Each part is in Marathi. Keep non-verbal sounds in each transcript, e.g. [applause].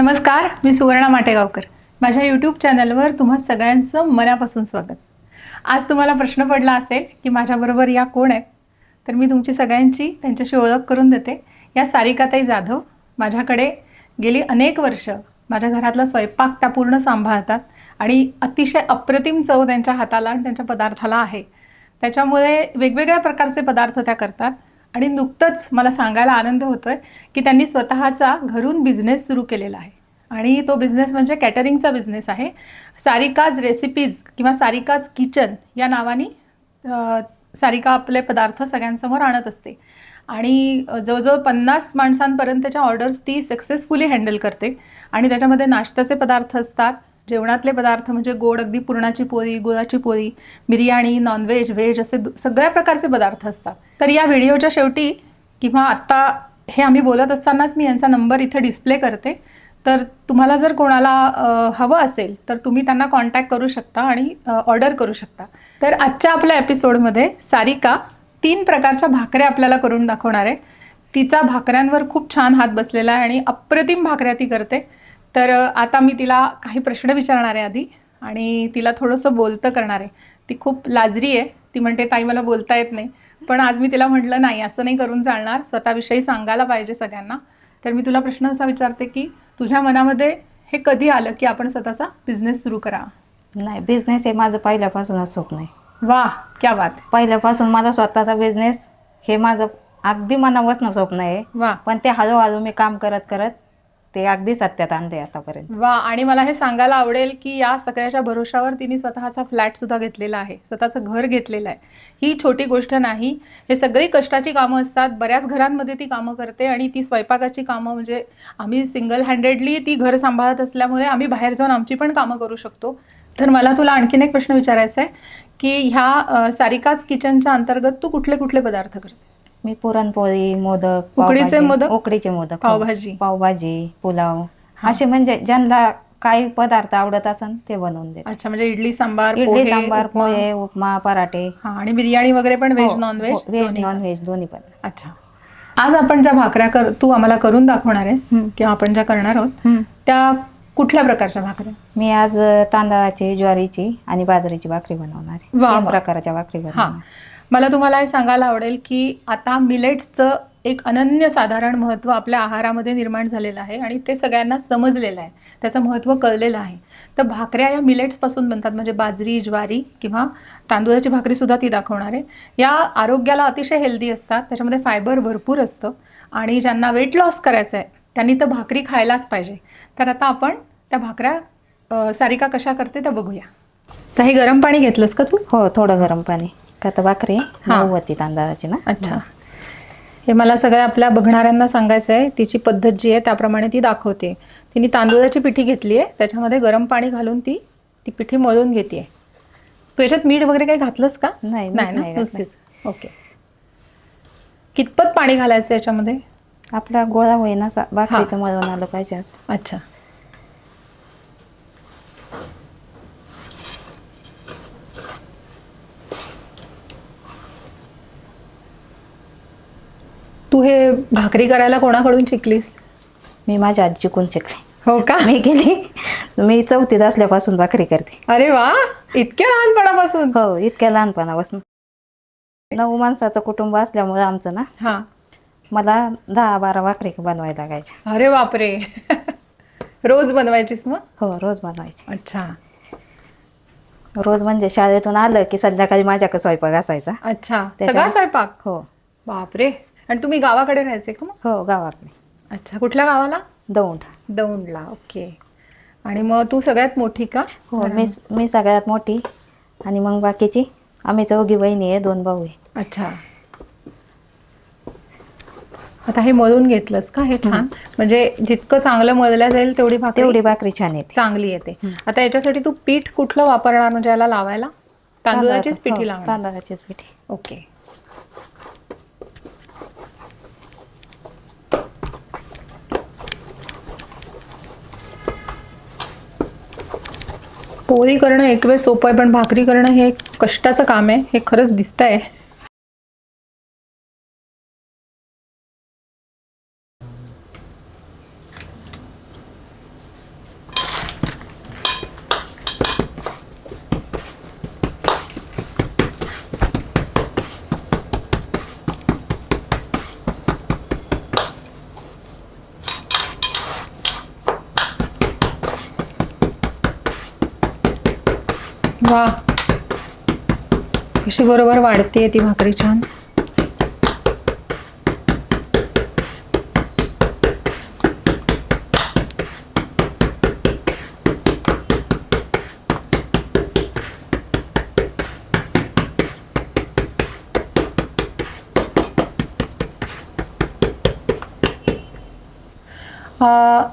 नमस्कार मी सुवर्णा माटेगावकर. माझ्या यूट्यूब चॅनलवर तुम्हा सगळ्यांचं मनापासून स्वागत. आज तुम्हाला प्रश्न पडला असेल की माझ्याबरोबर या कोण आहेत? तर मी तुमची सगळ्यांची त्यांच्याशी ओळख करून देते. या सारिकाताई जाधव माझ्याकडे गेली अनेक वर्ष माझ्या घरातला स्वयंपाक त्या पूर्ण सांभाळतात आणि अतिशय अप्रतिम चव त्यांच्या हाताला आणि त्यांच्या पदार्थाला आहे. त्याच्यामुळे वेगवेगळ्या प्रकारचे पदार्थ त्या करतात. आणि नुकतंच मला सांगायला आनंद होतोय की त्यांनी स्वतःचा घरून बिझनेस सुरू केलेला आहे. आणि तो बिझनेस म्हणजे कॅटरिंगचा बिझनेस आहे. सारिकाज रेसिपीज किंवा सारिकाज किचन या नावाने सारिका आपले पदार्थ सगळ्यांसमोर आणत असते. आणि जवळजवळ पन्नास माणसांपर्यंतच्या ऑर्डर्स ती सक्सेसफुली हँडल करते. आणि त्याच्यामध्ये नाश्त्याचे पदार्थ असतात जेवणातले पदार्थ म्हणजे गोड अगदी पुरणाची पोळी गुळाची पोळी बिर्याणी नॉनव्हेज व्हेज असे सगळ्या प्रकारचे पदार्थ असतात. तर या व्हिडिओच्या शेवटी किंवा आत्ता हे आम्ही बोलत असतानाच मी यांचा नंबर इथे डिस्प्ले करते. तर तुम्हाला जर कोणाला हवं असेल तर तुम्ही त्यांना कॉन्टॅक्ट करू शकता आणि ऑर्डर करू शकता. तर आजच्या आपल्या एपिसोडमध्ये सारिका तीन प्रकारच्या भाकऱ्या आपल्याला करून दाखवणार आहे. तिचा भाकऱ्यांवर खूप छान हात बसलेला आहे आणि अप्रतिम भाकऱ्या ती करते. तर आता मी तिला काही प्रश्न विचारणार आहे आधी आणि तिला थोडंसं बोलतं करणार आहे. ती खूप लाजरी आहे. ती म्हणते ताई मला बोलता येत नाही. पण आज मी तिला म्हटलं नाही असं नाही करून चालणार. स्वतःविषयी सांगायला पाहिजे सगळ्यांना. तर मी तुला प्रश्न असा विचारते की तुझ्या मनामध्ये हे कधी आलं की आपण स्वतःचा बिझनेस सुरू करा? नाही बिझनेस हे माझं पहिल्यापासूनच स्वप्न आहे. वा क्या बात. आहे. पहिल्यापासून मला स्वतःचा बिझनेस हे माझं अगदी मनापासून स्वप्न आहे. वा पण ते हळूहळू मी काम करत करत ते अगदी सत्यात आणते आतापर्यंत. वा आणि मला हे सांगायला आवडेल की या सगळ्याच्या भरोशावर तिने स्वतःचा फ्लॅट सुद्धा घेतलेला आहे स्वतःचं घर घेतलेलं आहे. ही छोटी गोष्ट नाही हे सगळी कष्टाची कामं असतात बऱ्याच घरांमध्ये ती कामं करते आणि ती स्वयंपाकाची कामं म्हणजे आम्ही सिंगल हँडेडली ती घर सांभाळत असल्यामुळे आम्ही बाहेर जाऊन आमची पण कामं करू शकतो. तर मला तुला आणखीन एक प्रश्न विचारायचा आहे की ह्या अ, सारिकाच किचनच्या अंतर्गत तू कुठले कुठले पदार्थ करते? मी पुरणपोळी मोदक उकडीचे पावभाजी- मोदक? उकडीचे मोदक हो. पावभाजी? पावभाजी पुलाव. असे म्हणजे ज्यांना काही पदार्थ आवडत असन ते बनवून देते अच्छा म्हणजे इडली सांबार इडली पोहे, सांबार उपमा. पोहे उपमा पराठे हा आणि बिर्याणी वगैरे पण व्हेज हो, नॉन व्हेज हो, व्हेज नॉन व्हेज दोन्ही पण अच्छा आज आपण ज्या भाकऱ्या कर तू आम्हाला करून दाखवणार आहेस हं. किंवा आपण ज्या करणार आहोत त्या कुठल्या प्रकारच्या भाकऱ्या मी आज तांदळाची ज्वारीची आणि बाजरीची भाकरी बनवणार आहे वा, तीन वा. प्रकारच्या भाकरी हा बनवणार मला तुम्हाला हे सांगायला आवडेल की आता मिलेट्सचं एक अनन्यसाधारण महत्त्व आपल्या आहारामध्ये निर्माण झालेलं आहे आणि ते सगळ्यांना समजलेलं आहे. त्याचं महत्त्व कळलेलं आहे. तर भाकऱ्या या मिलेट्सपासून बनतात म्हणजे बाजरी ज्वारी किंवा तांदूळाची भाकरीसुद्धा ती दाखवणार आहे. या आरोग्याला अतिशय हेल्दी असतात त्याच्यामध्ये फायबर भरपूर असतं आणि ज्यांना वेट लॉस करायचं आहे त्यांनी तर भाकरी खायलाच पाहिजे. तर आता आपण त्या भाकऱ्या सारिका कशा करते त्या बघूया. तर हे गरम पाणी घेतलंस का तू? हो थोडं गरम पाणी. का तर भाकरी हा. होती तांदळाची ना? अच्छा. हे. मला सगळ्या आपल्या बघणाऱ्यांना सांगायचं आहे तिची पद्धत जी आहे त्याप्रमाणे ती दाखवते. तिने तांदूळाची पिठी घेतली आहे त्याच्यामध्ये गरम पाणी घालून ती ती पिठी मळून घेते. तू याच्यात मीठ वगैरे काही घातलंस का? नाही, मीठ नाही ना? नाही घातलं. नुसतीच. ओके. कितपत पाणी घालायचं याच्यामध्ये? आपला गोळा होईना असा भाकरीचं मळून आलं पाहिजे असं. अच्छा. तू हे भाकरी करायला कोणाकडून शिकलीस? मी माझ्या आजीकडून शिकले? हो का? मी गेली. मी चौथीत असल्यापासून भाकरी करते. अरे वा इतक्या लहानपणापासून? हो इतक्या लहानपणापासून. नऊ माणसाचं कुटुंब असल्यामुळे आमचं ना हा. मला दहा बारा भाकरी बनवायला लागायच्या. अरे बापरे. रोज बनवायचीस मग? हो रोज बनवायचे. अच्छा. रोज म्हणजे शाळेतून आलं की संध्याकाळी माझ्याकडे स्वयंपाक असायचा. अच्छा. त्याच्या- सगळा स्वयंपाक? हो. बापरे. आणि तुम्ही गावाकडे राहायचे का मग? हो गावाकडे. अच्छा कुठल्या गावाला? दौंड. दौंडला ओके. आणि मग तू सगळ्यात मोठी का? हो मी मी सगळ्यात मोठी. आणि मग बाकीची? आम्ही चौघी बहिणी आहे दोन भाऊ आहे. अच्छा. आता हे मळून घेतलंस का? हे छान. म्हणजे जितकं चांगलं मळल्या जाईल तेवढी भाकरी तेवढी भाकरी छान येते. चांगली येते. आता याच्यासाठी तू पीठ कुठलं वापरणार म्हणजे याला लावायला? तांदूळाचीच तांदळाचं- पिठी हो, लावणार. तांदळाचीच पिठी. ओके. पोळी करणं एक वेळ सोपं आहे पण भाकरी करणं हे एक कष्टाचं काम आहे हे खरंच दिसतंय. वा कशी बरोबर वाढते ती भाकरी छान.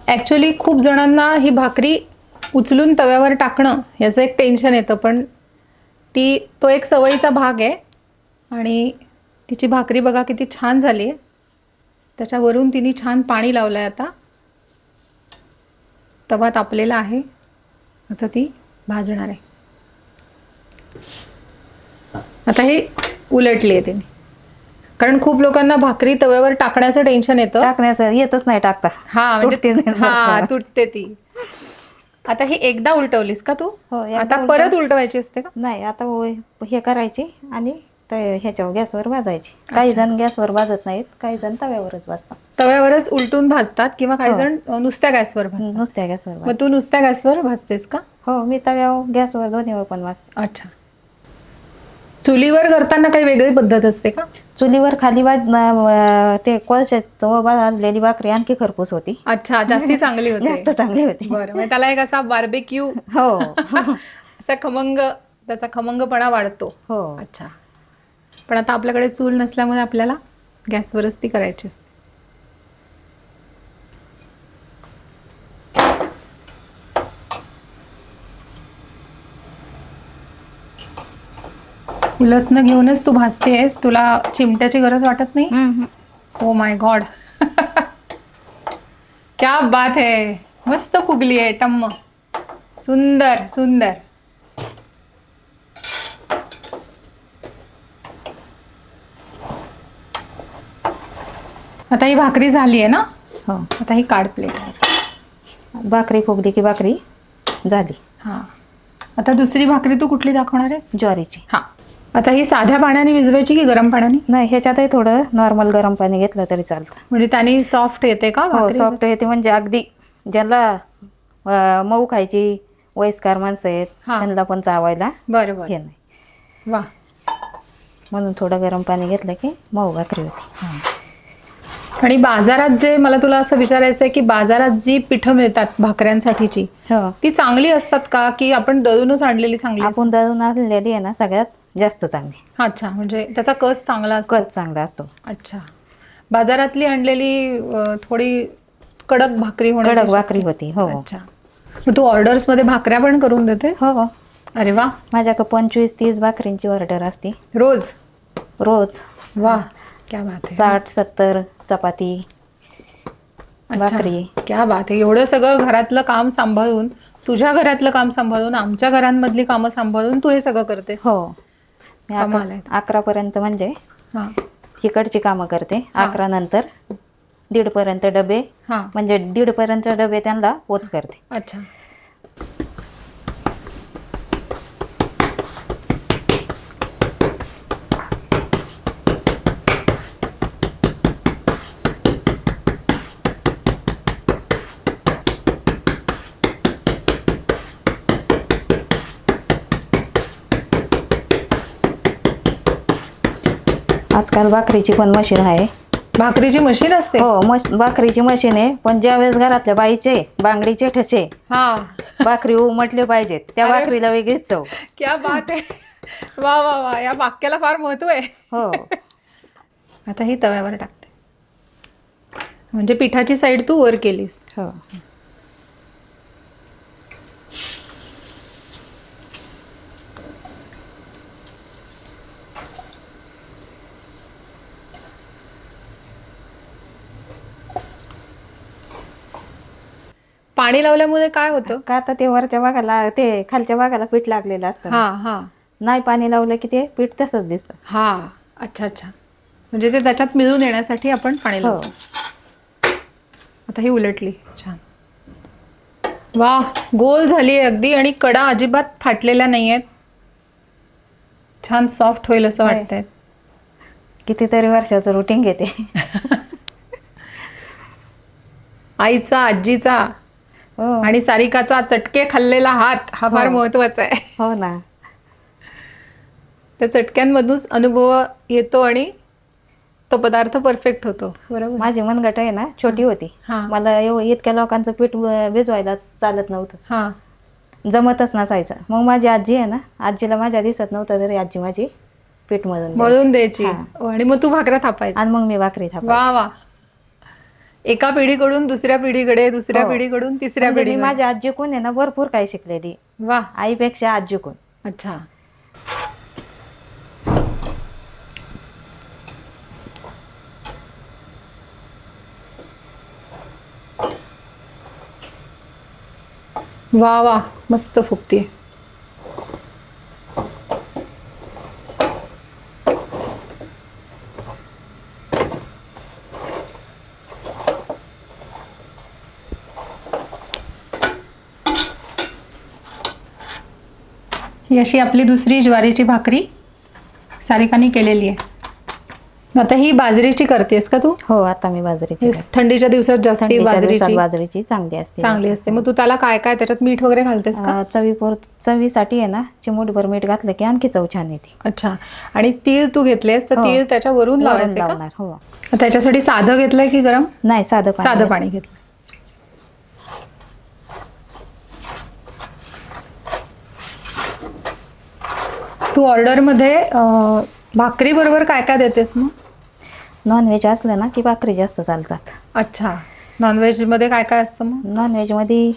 ॲक्च्युली खूप जणांना ही भाकरी उचलून तव्यावर टाकणं याचं एक टेन्शन येतं पण ती तो एक सवयीचा भाग आहे आणि तिची भाकरी बघा किती छान झाली आहे. त्याच्यावरून तिने छान पाणी लावलं आहे आता. तवा तापलेला आहे. आता ती भाजणार आहे. आता हे उलटली आहे तिने. कारण खूप लोकांना भाकरी तव्यावर टाकण्याचं टेन्शन येतं. टाकण्याचं येतच नाही टाकता. हा म्हणजे हा. तुटते ती. आता ही एकदा उलटवलीस का तू? हो, एकदा आता उलटव- परत उलटवायची असते का? नाही आता व- हे करायची आणि ते ह्याच्यावर गॅसवर भाजायची. काही जण गॅसवर भाजत नाहीत काही जण तव्यावरच भाजतात. तव्यावरच उलटून भाजतात किंवा काही हो. जण अ, नुसत्या गॅसवर भाजतात? नुसत्या गॅसवर मग तू नुसत्या गॅसवर भाजतेस का? हो मी तव्यावर गॅसवर दोन्हीवर पण भाजते. अच्छा. चुलीवर करताना काही वेगळी पद्धत असते का? चुलीवर खाली न- ते कोळशात भाजलेली भाकरी आणखी खरपूस होती. अच्छा जास्ती चांगली जास्त होते चांगली होती. बरं म्हणजे त्याला एक असा बार्बेक्यू हो. [laughs] असा खमंग त्याचा खमंगपणा वाढतो. हो. अच्छा. पण आता आपल्याकडे चूल नसल्यामुळे आपल्याला गॅसवरच ती करायची असते. उलटनं घेऊनच तू भाजतेस तुला चिमट्याची गरज वाटत नाही. ओ माय गॉड क्या बात है. मस्त फुगली आहे टम्म. सुंदर सुंदर. आता ही भाकरी झाली आहे ना? हो. आता ही काढ प्लेट भाकरी फुगली की भाकरी झाली. हां. आता दुसरी भाकरी तू कुठली दाखवणार आहेस? ज्वारीची. हां. आता ही साध्या पाण्याने भिजवायची की गरम पाण्याने? नाही ह्याच्यातही थोडं नॉर्मल गरम पाणी घेतलं तरी चालतं. म्हणजे त्याने सॉफ्ट येते का हो भाकरी? सॉफ्ट येते म्हणजे अगदी ज्याला अं, मऊ खायची वयस्कर माणसं आहेत हा. त्यांना पण चावायला बरं बरं. हे नाही. वा. म्हणून थोडं गरम पाणी घेतलं की मऊ भाकरी होती. आणि बाजारात जे मला तुला असं विचारायचं आहे की बाजारात जी पिठं मिळतात भाकऱ्यांसाठीची हो. ती चांगली असतात का? की आपण दळूनच आणलेली चांगली असतात? आपण दळून आणलेली आहे ना सगळ्यात जास्त चांगली. अच्छा म्हणजे त्याचा कस चांगला असतो? कच चांगला असतो. अच्छा. बाजारातली आणलेली अ, थोडी कडक भाकरी होण्याची कडक भाकरी होती हो. अच्छा. मग तू ऑर्डर्समध्ये भाकऱ्या पण करून देतेस? हो हो. अरे वा. माझ्याकडे पंचवीस तीस भाकरींची ऑर्डर असते. रोज? रोज. वा. क्या बात आहे साठ सत्तर चपाती अच्छा. भाकरी. क्या बात आहे एवढं सगळं घरातलं काम सांभाळून तुझ्या घरातलं काम सांभाळून आमच्या घरांमधली कामं सांभाळून तू हे सगळं करतेस हो मी कमाल आहे. अकरा अकरापर्यंत म्हणजे हां इकडची कामं करते. अकरा नंतर दीडपर्यंत डबे हां म्हणजे दीडपर्यंत डबे त्यांना पोच करते अच्छा आजकाल भाकरीची पण मशीन आहे. भाकरीची मशीन असते? हो मश भाकरीची मशीन आहे पण ज्यावेळेस घरातल्या बाईचे बांगडीचे ठसे हा. भाकरी उमटले पाहिजेत त्या अरे. भाकरीला वेगळीच चव क्या बात आहे. वा वा वा या वाक्याला फार महत्त्व आहे. हो. आता ही तव्यावर टाकते. म्हणजे पिठाची साईड तू वर केलीस. हो. पाणी लावल्यामुळे काय होतं? का आता ते वरच्या भागाला ते खालच्या भागाला पीठ लागलेलं असतं हा हा. नाही पाणी लावलं की ते पीठ तसंच दिसतं. हा अच्छा अच्छा. म्हणजे ते त्याच्यात मिळून येण्यासाठी आपण पाणी हो. लावतो. आता ही उलटली. छान. वा गोल झाली अगदी आणि कडा अजिबात फाटलेल्या नाही आहेत छान सॉफ्ट होईल असं होय. वाटतंय. कितीतरी वर्षाचं रुटीन घेते. [laughs] आईचा आजीचा. आणि सारिकाचा चटके खाल्लेला हात हा फार हो. महत्त्वाचा आहे. हो ना. त्या चटक्यांमधूनच अनुभव येतो आणि तो पदार्थ परफेक्ट होतो. बरोबर. माझी मनगट आहे ना छोटी होती. हा. मला इतक्या लोकांचं पीठ भिजवायला चालत नव्हतं. हां. जमतच नसायचं. मग माझी आजी आहे ना आजीला माझ्या दिसत नव्हतं तरी आजी माझी पीठ मधून मळून द्यायची. हा. आणि मग तू भाकऱ्या थापायची आणि मग मी भाकरी थापायची. वा वा. एका पिढीकडून दुसऱ्या पिढीकडे दुसऱ्या हो. पिढीकडून तिसऱ्या म्हणजे मी पिढीकडे माझ्या आजीकून आहे ना भरपूर काही शिकलेली. वा. आईपेक्षा आजीकून अच्छा. वा वा. मस्त फुगतीये. ही अशी आपली दुसरी ज्वारीची भाकरी सारिकाने केलेली आहे. आता ही बाजरीची करतेस का तू? हो आता मी बाजरीची करते. थंडीच्या दिवसात जास्ती बाजरीची बाजरीची चांगली असते चांगली असते. मग तू त्याला काय काय त्याच्यात मीठ वगैरे घालतेस का? चवीपोर चवीसाठी आहे ना चिमूटभर मीठ घातलं की आणखी चव छान येते. अच्छा. आणि तीळ तू घेतलेस तर हो. तीळ त्याच्यावरून वरून लावायचे हो. त्याच्यासाठी साधं घेतलंय की गरम? नाही साधं साधं पाणी घेतलं तू ऑर्डरमध्ये अं, भाकरी बरोबर काय काय देतेस मग? नॉनव्हेज असलं ना की भाकरी जास्त चालतात. अच्छा. नॉनव्हेजमध्ये काय काय असतं मग? नॉनव्हेजमध्ये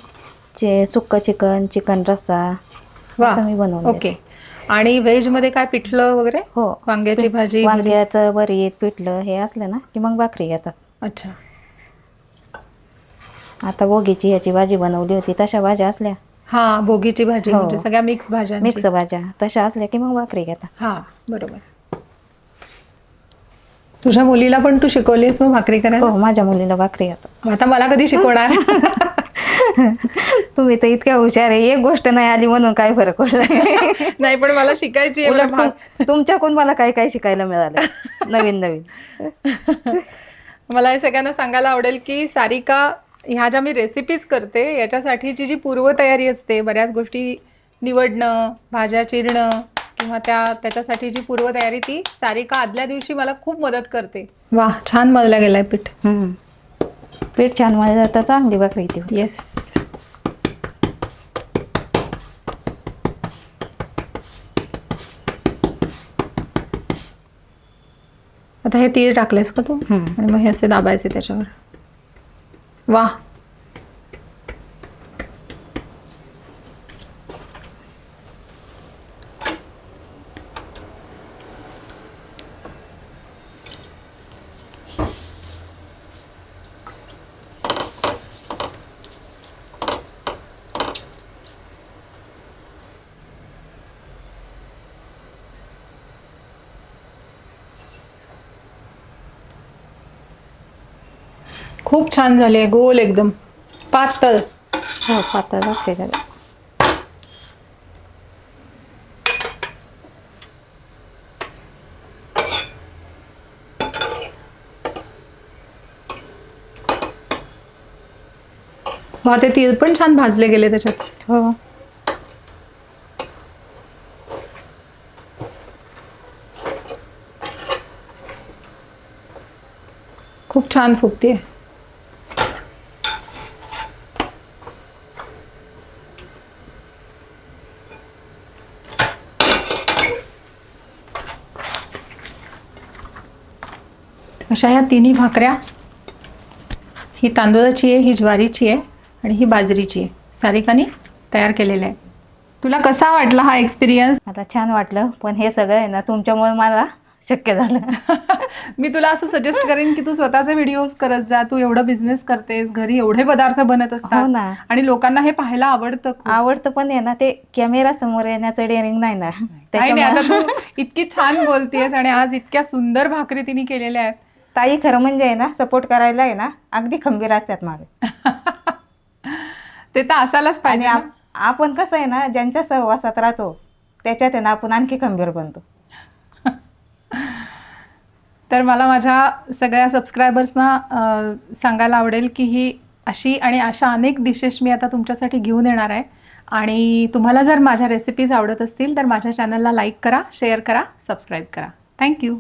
चे सुक्क चिकन चिकन रस्सा असं मी बनवून. ओके. आणि व्हेजमध्ये काय पिठलं वगैरे? हो. वांग्याची भाजी वांग्याचं भरीत पिठलं हे असलं ना की मग भाकरी घेतात अच्छा. आता बोगीची ह्याची भाजी बनवली होती तशा भाज्या असल्या. हा भोगीची भाजी हो. म्हणजे सगळ्या मिक्स भाज्या मिक्स भाज्या. तशा असल्या की मग भाकरी घेतात हा बरोबर. तुझ्या मुलीला पण तू शिकवलीस मग भाकरी करायला? हो माझ्या मुलीला भाकरी मग आता मला कधी शिकवणार? [laughs] तुम्ही तर इतक्या हुशार आहे. एक गोष्ट नाही आली म्हणून काय फरक पडला? [laughs] नाही पण मला शिकायची आहे. मला उलट भाक- तुम- तुमच्याकडून मला काय काय शिकायला मिळालं? [laughs] नवीन नवीन. मला हे सगळ्यांना सांगायला आवडेल की सारिका ह्या ज्या मी रेसिपीज करते याच्यासाठीची जी पूर्वतयारी असते बऱ्याच गोष्टी निवडणं भाज्या चिरणं किंवा त्या त्याच्यासाठी जी पूर्वतयारी ती सारिका आदल्या दिवशी मला खूप मदत करते. वा छान मधला गेलाय पीठ. हम्म. पीठ छान मला तर चांगली भाकरी येते. येस आता हे तीळ टाकलेस का तू? हम्म. आणि मग हे असे दाबायचे त्याच्यावर. वा खूप छान झाले गोल एकदम. पातळ. हो पातळ झाली वा ते तीळ पण छान भाजले गेले त्याच्यात. हो. खूप छान फुगते अशा ह्या तिन्ही भाकऱ्या. ही तांदूळाची आहे ही ज्वारीची आहे आणि ही बाजरीची आहे. सारिकाने तयार केलेल्या आहे. तुला कसा वाटला हा एक्सपिरियन्स मला छान वाटलं पण हे सगळं आहे ना तुमच्यामुळे मला शक्य झालं. [laughs] मी तुला असं सजेस्ट करेन की तू स्वतःचे व्हिडिओज करत जा तू एवढं बिझनेस करतेस घरी एवढे पदार्थ बनत हो असतात ना. आणि लोकांना हे पाहायला आवडतं. आवडतं पण आहे ना ते कॅमेरा समोर येण्याचं डेअरिंग नाही ना. आता तू इतकी छान बोलतेस आणि आज इतक्या सुंदर भाकरी तिने केलेल्या आहेत. ताई खरं म्हणजे आहे ना सपोर्ट करायला आहे ना अगदी खंबीर असतात मागे. ते तर असायलाच आणि पाहिजे ना. आप- आपण कसं आहे ना ज्यांच्या सहवासात राहतो त्याच्यात आहे ना आपण आणखी खंबीर बनतो. तर मला माझ्या सगळ्या सबस्क्रायबर्सना अ, सांगायला आवडेल की ही अशी आणि अशा अनेक डिशेस मी आता तुमच्यासाठी घेऊन येणार आहे. आणि तुम्हाला जर माझ्या रेसिपीज आवडत असतील तर माझ्या चॅनलला लाईक करा शेअर करा सबस्क्राईब करा. थँक्यू